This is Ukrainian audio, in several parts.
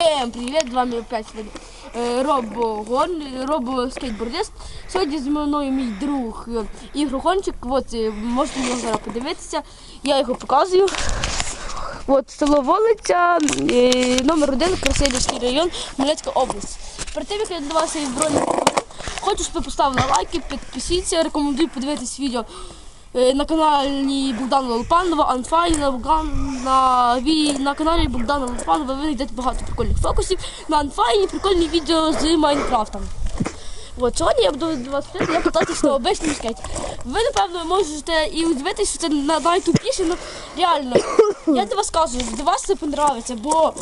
Всем привет, з вами опять е, Гон, Робо скейтбордист. Сьогодні зі мною мій друг е, Ігор Гончик. От е, можете його зараз подивитися. Я його показую. От село Волиця, е, номер один, Красилівський район, Хмельницька область. Перед тим, як я до вас збройний хочу, щоб ви поставили лайки, підпишіться, рекомендую подивитись відео е, на каналі Богдана Лопанова, Анфай, на, на, на каналі Богдана Лопанова ви знайдете багато прикольних фокусів. На Анфайні прикольні відео з Майнкрафтом. От сьогодні я буду до вас як кататися на обичному скейті. Ви, напевно, можете і удивитися, що це на- найтупіше, але реально, я до вас кажу, до вас це понравиться, бо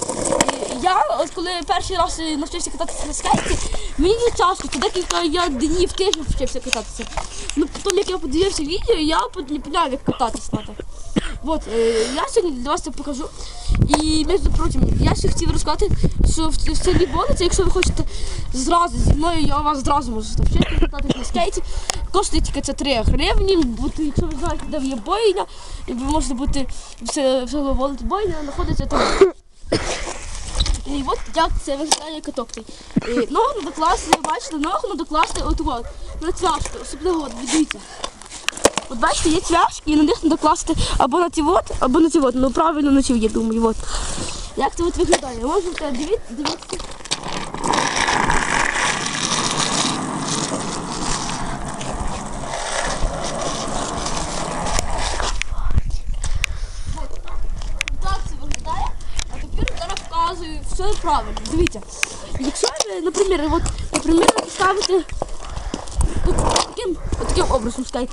е, я, от коли перший раз е, навчився кататися на скейті, мені не тяжко, це декілька я днів тижнів вчився кататися. Ну, потім, як я подивився відео, я не як кататися треба. От, е, я сьогодні для вас це покажу. І, між прочим, я ще хотів розказати, що в, селі Болиця, якщо ви хочете зразу зі мною, я вас зразу можу навчити кататися на скейті. Коштує тільки це 3 гривні, бо якщо ви знаєте, де є бойня, ви можете бути в се- в бойня, знаходиться там. І от як це виглядає. Е, Ногу надо класти, ви бачите, ногу надо класти от от, на цвяшку, особливо от, дивіться. От бачите, є цвяшки, і на них треба класти або на ці от, або на ці от. Ну правильно на ці, я думаю. От. Як це от виглядає? Можете дивіться, дивіться. От. Так це виглядає. А тепер зараз показую все правильно. Дивіться. Якщо ви, наприклад, от, наприклад, поставите от таким, таким образом скайт,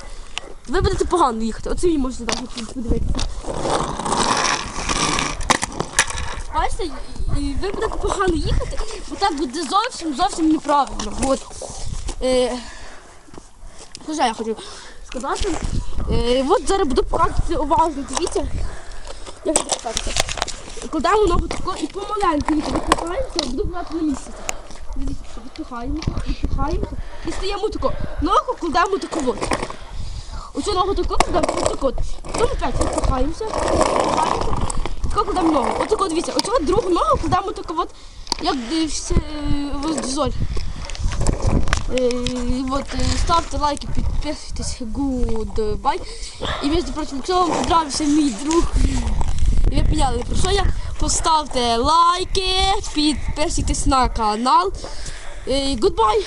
ви будете погано їхати. Оце ви можете навіть подивитися. Бачите, і- ви будете погано їхати, бо так буде зовсім зовсім неправильно. От. Е, що я хотів сказати? Е, от зараз буду показувати уважно, дивіться. Як це показати? Кладемо ногу тако і помаленьку їх відпихаємося, буду брати на місце. Дивіться, відпихаємо, відпихаємося і стаємо тако. Ногу кладемо тако от. Оцю ногу тако кладемо тако. Потім опять відпихаємося, відпихаємося. Тако кладемо ногу. Отако, дивіться, оцю другу ногу кладемо тако от, як е, все воздзоль. Е, от, е, ставте лайки, підписуйтесь, goodbye. І між прочим, якщо вам подобався мій друг, ви поняли, про що я, поставте лайки, підписуйтесь на канал. і Goodbye!